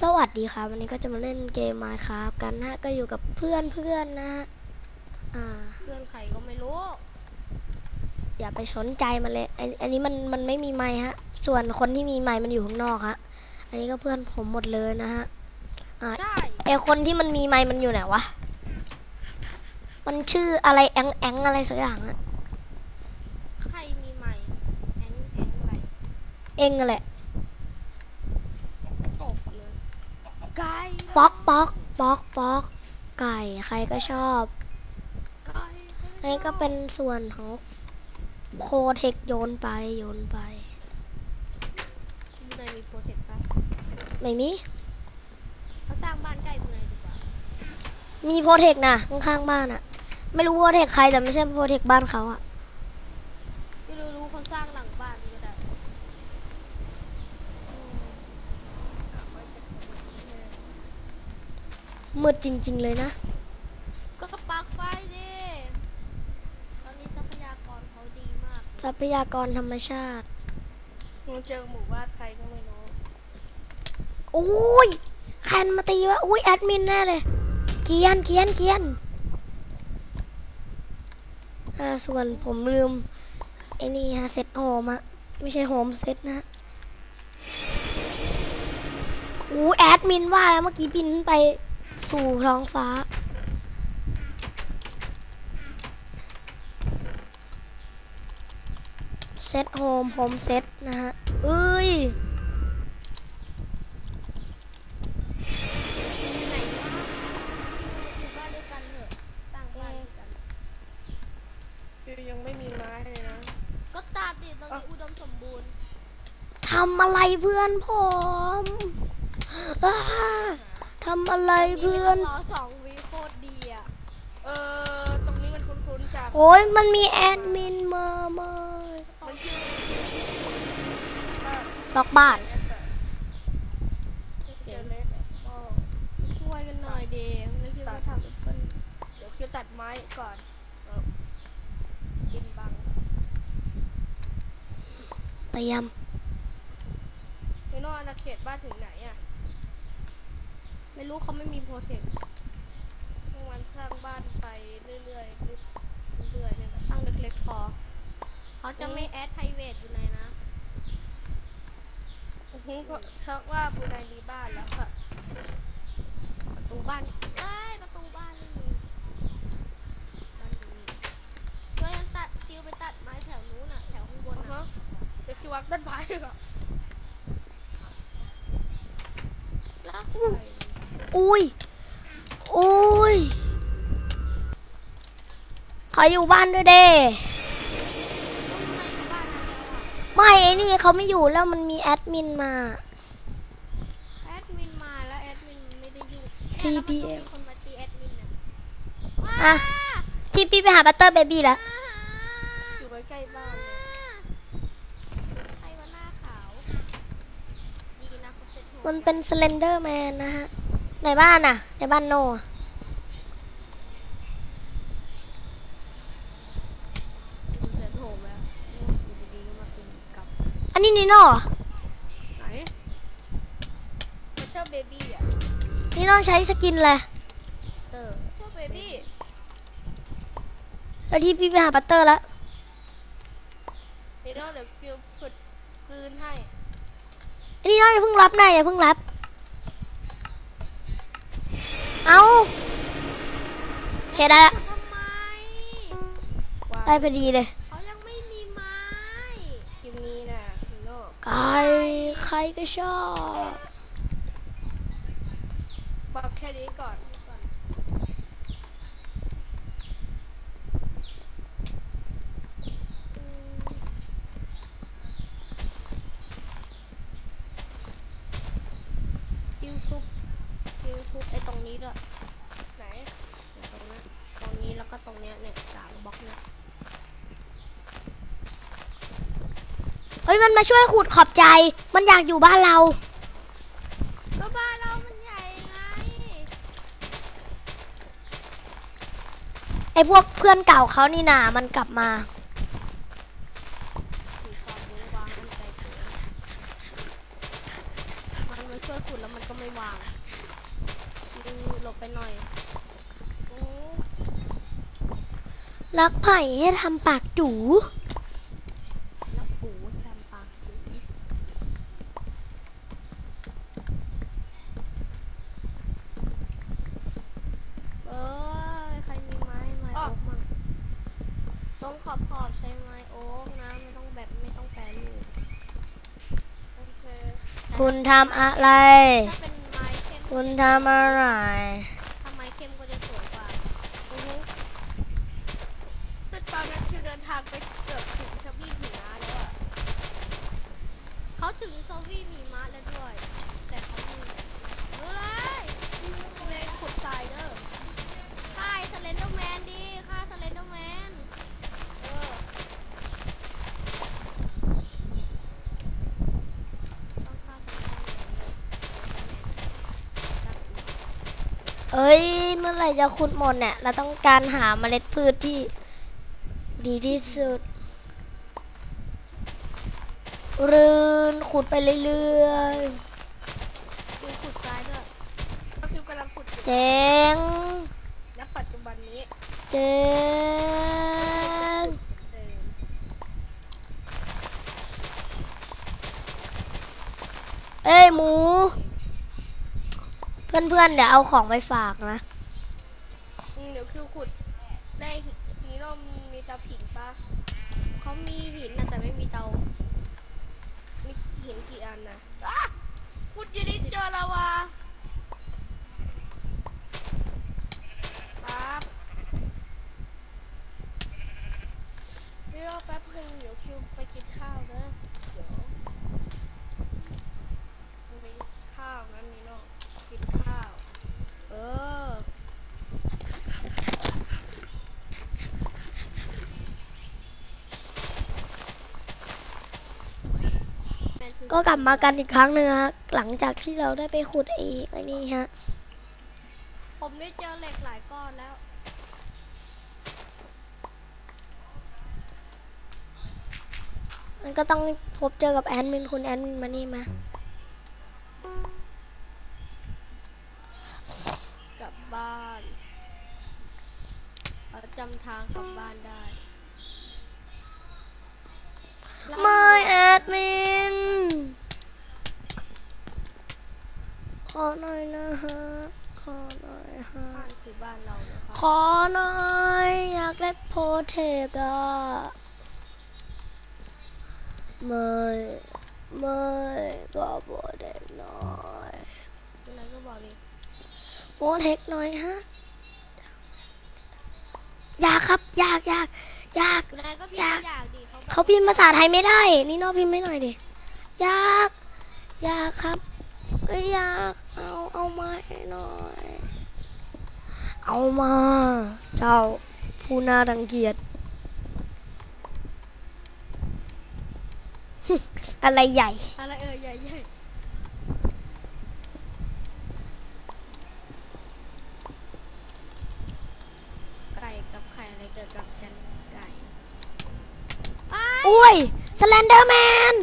สวัสดีครับวันนี้ก็จะมาเล่นเกม Minecraft กันนะฮะก็อยู่กับเพื่อนเพื่อนๆนะฮะอ่าเพื่อนใครก็ไม่รู้ อย่าไปสนใจมันเลยอันอันนี้มันมันไม่มีไม้ฮะ ส่วนคนที่มีไม้มันอยู่ข้างนอกฮะอันนี้ก็เพื่อนผมหมดเลยนะฮะใช่ไอคนที่มันมีไม้มันอยู่ไหนวะมันชื่ออะไรแองแองอะไรสักอย่างอะใครมีใหม่แองแองอะไรเองนั่นแหละ ตกเลย ไก่ป๊อกป๊อกป๊อกป๊อกไก่ใครก็ชอบไก่อันนี้ก็เป็นส่วนของโคเทคโยนไปโยนไปบุญนายมีโปรเทคปะไม่มีเขาสร้างบ้านใกล้บุญนายดีกว่ามีโปรเทคนะข้างๆบ้านอะไม่รู้โปรเทคใครแต่ไม่ใช่โปรเทคบ้านเขาอะ ไม่รู้รู้เขาสร้างหลังบ้านก็ได้อืม มืดจริง ๆ เลยนะ ก็ปักไฟดิตอนนี้ทรัพยากรเขาดีมากทรัพยากรธรรมชาติมึงเจอหมู่บ้านใครก็ไม่รู้โอ้ยใครมาตีวะอุ้ยแอดมินแน่เลย เกียนเกียนเกียนอ่าส่วนผมลืมไอ้นี่ฮะเซตโฮมอะไม่ใช่โฮมเซตนะฮะอู้แอดมินว่าแล้วเมื่อกี้บินขึ้นไป สู่ท้องฟ้า เซตโฮมโฮมเซตนะฮะเอ้ยที่ไหนวะอยู่บ้านด้วยกันเถอะสร้างบ้านด้วยกันคือยังไม่มีไม้เลยนะ ก็ตาติตรงนี้อุดมสมบูรณ์ทำอะไรเพื่อนผมอ้า ทำอะไรเพื่อนรอสองวีโคตรดีอะเออตรงนี้มันคุ้นๆจากโอ้ยมันมีแอดมินมามามันชื่อว่าล็อกบ้านเจอเล็กก็ช่วยกันหน่อยเดมไม่คิดว่าทำเป็นเดี๋ยวคิวตัดไม้ก่อนเออกินบังเตรียมไม่นอกอาณาเขตบ้านถึงไหนอะ ไม่รู้เขาไม่มีโปรเทคพวกมันสร้างบ้านไปเรื่อยๆเรื่อยๆเนี่ยนะตั้งเล็กๆพอเขาจะไม่แอดไพรเวทอยู่ไหนนะอือฮึเพราะเพราะว่าบูไนมีบ้านแล้วค่ะ ประตูบ้านเอ้ยประตูบ้านไม่มีบ้านอยู่นี่ช่วยกันตัดคิวไปตัดไม้แถวนู้นน่ะ แถวข้างบนอือฮะน่ะเดี๋ยวคิววางต้นไม้ก่อนแล้ว อุ้ยอุ้ยขออยู่บ้านด้วยเด้ต้องในบ้านนั้นแล้วอะไม่ไอ้นี่เขาไม่อยู่แล้วมันมีแอดมินมา แอดมินมาแล้วแอดมินไม่ได้อยู่ TPM เนี่ยแล้วมันต้องมีคนมาตีแอดมินน่ะอะที่พี่ไปหาบัตเตอร์เบบี้แล้วอยู่ไว้ใกล้บ้านเลยใครว่าหน้าขาวดีนะเขาเซ็ตหัวมันเป็นสเลนเดอร์แมนนะฮะ ในบ้านน่ะ ในบ้านโนอะเซ็ตโหมแล้วอยู่ดีๆก็มาตีกลับอันนี้นิโน่เหรอไหนเชอร์เบบี้อะนิโน่ใช้สกินอะไรเตอร์เชอร์เบบี้แล้วที่พี่ไปหาบัตเตอร์แล้วเดี๋ยวเดี๋ยวคิวขุดกลืนให้อันนี้น้อยอย่าเพิ่งรับนะอย่าเพิ่งรับ เอาโอเคได้ละทำไมวางได้พอดีเลยเขายังไม่มีไม้คิวนี้นะคิวโน่ไก่ใครก็ชอบ บอกแค่นี้ก่อนก่อน คิวทุบคิวทุบไอ้ตรงนี้ด้วย ไหน เดี๋ยวตรงนี้ตรงนี้แล้วก็ตรงเนี้ยเนี่ยสามบล็อกเนี่ย เอ้ย มันมาช่วยขุดขอบใจ มันอยากอยู่บ้านเรา ก็บ้านเรามันใหญ่ไง ไอ้พวกเพื่อนเก่าเขานี่นามันกลับมา มีความรู้วางอันใจเกินมันมาช่วยขุดแล้วมันก็ไม่วว่างอืมหลบไปหน่อยโอ้รักไผ่ให้ทำปากจู แล้วปูทำปากสีเอ้ย ใครมีไม้ไม้โอ๊กมั่งตรงขอบขอบๆใช้ไม้โอ๊กนะ ไม่ต้องแบบไม่ต้องแปรรูป โอเค คุณทำอะไรถ้าเป็นไม้เข้มคุณทำอะไรถ้าไม้เข้มก็จะสวยกว่าอือฮึแต่ตอนนั้นคือเดินทางไปเกือบถึงทวีปหิมะแล้วอะเขาถึงโซวี่มีม้าแล้วด้วย แต่เขาไม่รู้เลยเมนขุดทรายเด้อฆ่าสเลนเดอร์แมนดิฆ่าสเลนเดอร์แมน เออ ต้องฆ่าสเลนเดอร์แมนเลย เอ้ย เมื่อไหร่จะขุดหมดเนี่ย เราต้องการหาเมล็ดพืชที่ดีที่สุดรืนขุดไปเรื่อยดูขุดซ้ายด้วยก็คือกำลังขุดอยู่ๆเจ๋งณปัจจุบันนี้ เจ๋ง เออ เอ้ยหมู เพื่อนๆเดี๋ยวเอาของไปฝากนะเดี๋ยวคือขุดได้ฮีโร่มีตะผิงปะเขามีหินนะแต่ไม่มีเตา มีหินกี่อันนะอะขุดอยู่ในเจอลาวาปั๊บเดี๋ยวแป๊บนึงเดี๋ยวคิวไปกินข้าวเนอะเดี๋ยวไปกินข้าวนั้นนี่เนาะกินข้าว เออ ก็กลับมากันอีกครั้งหนึ่งฮะหลังจากที่เราได้ไปขุดไอ้ไอ้นี่ฮะผมได้เจอเหล็กหลายก้อนแล้ว มันก็ต้องพบเจอกับแอดมินคุณแอดมินมานี่มากลับบ้านเขาจำทางกลับบ้านได้ ฮะขอหน่อยฮะบ้านคือบ้านเรานะครับขอหน่อยอยากเล่นโพเทกอะไม่ไม่ก็โพเทกหน่อยอะไรก็บอกดิโพเทกหน่อยฮะอยากครับอยากอยากอยากคุณนายก็พิมอยากพ์อยากดิเขาบอกเขาพิมพ์ภาษาไทยไม่ได้ นี่นอกพิมพ์ไม่หน่อยดิอยากอยากครับ ก็อยากเอาเอามาให้หน่อย เอามา เจ้าผู้น่ารังเกียจอะไรใหญ่ อะไรเออใหญ่ใหญ่ไก่กับไข่อะไรเกิดกับกันไก่อ้ายอุ้ยสแลนเดอร์แมน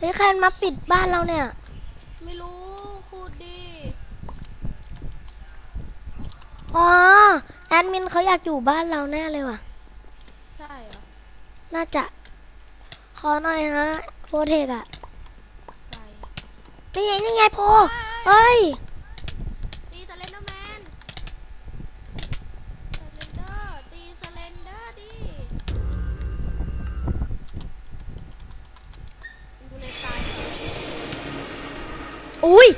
เฮ้ยใครมาปิดบ้านเราเนี่ย ไม่รู้คูดดิอ๋อแอดมินเขาอยากอยู่บ้านเราแน่เลยว่ะ ใช่เหรอ น่าจะ ขอหน่อยฮะโพเทกอะไก่นี่ไงนี่ไงโพเฮ้ย ตีสเลนเดอร์แมนสเลนเดอร์ตีสเลนเดอร์ดิดูในตายเหรอ อุ้ย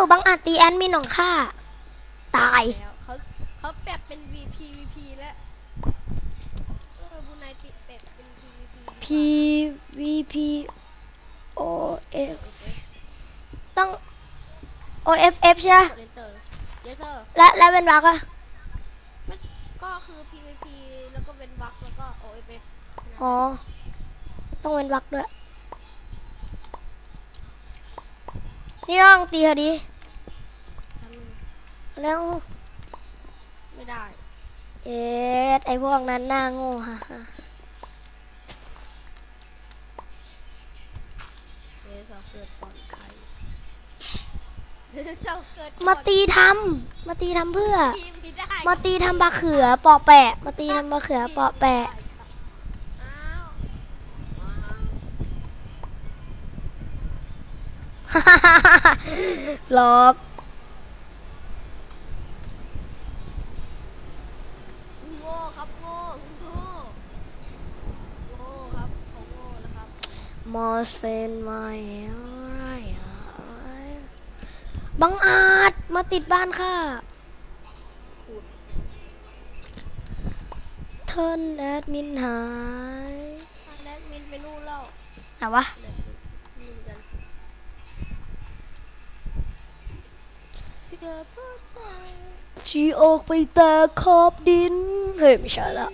อ้าวบังอาจตีแอดมินของข้าตายแล้วเขาเขาแปลเป็น VP VP แล้วเออบุนายติดแปลเป็น PVP P V P O F ต้อง O F F ใช่ไหมกด enter yes sir และและเป็นวักอะก็คือ PVP แล้วก็เป็นวักแล้วก็ OFF อ๋อ ต้องเว้นวักด้วย นี่ลองตีเขาดีทำไง แล้วไม่ได้ เอ็ดไอพวกนั้นหน้าโง่ฮ่าฮ่าเดี๋ยวเราเกิดก่อนใครเดี๋ยวเราเกิดก่อนมาตีทำมาตีทำเพื่อ ทีมไม่ได้มาตีทำบะเขือปอแปะ มาตีทำบะเขือปอแปะ อ้าวว้าวหลบ โง่ครับโง่โง่โง่ครับเขาโง่แล้วครับ มอเซนมาอะไรบังอาจมาติดบ้านค่ะเทิร์นแอดมินหายทางแรกมินไปนู่นแล้วไหนวะแรกมินกันเกิดพ่อตายชีออกไปแต่ขอบดิน เฮ้ย ไม่ใช่ละ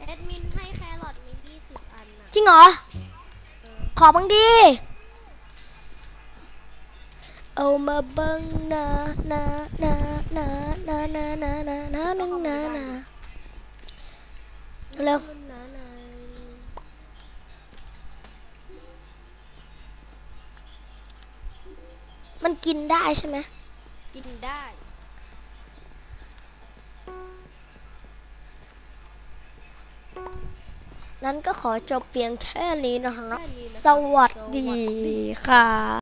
แอดมินให้แครอทมี20 อันน่ะ จริงเหรอ ขอบ้างดีเอามาบังนะนะนะนะนะนะนะนะนะนะนะนะเร็วมันหนาหนามันกินได้ใช่ไหมกินได้ นั้นก็ขอจบเพียงแค่นี้นะครับแค่นี้นะครับสวัสสวัสดีดีค่ะ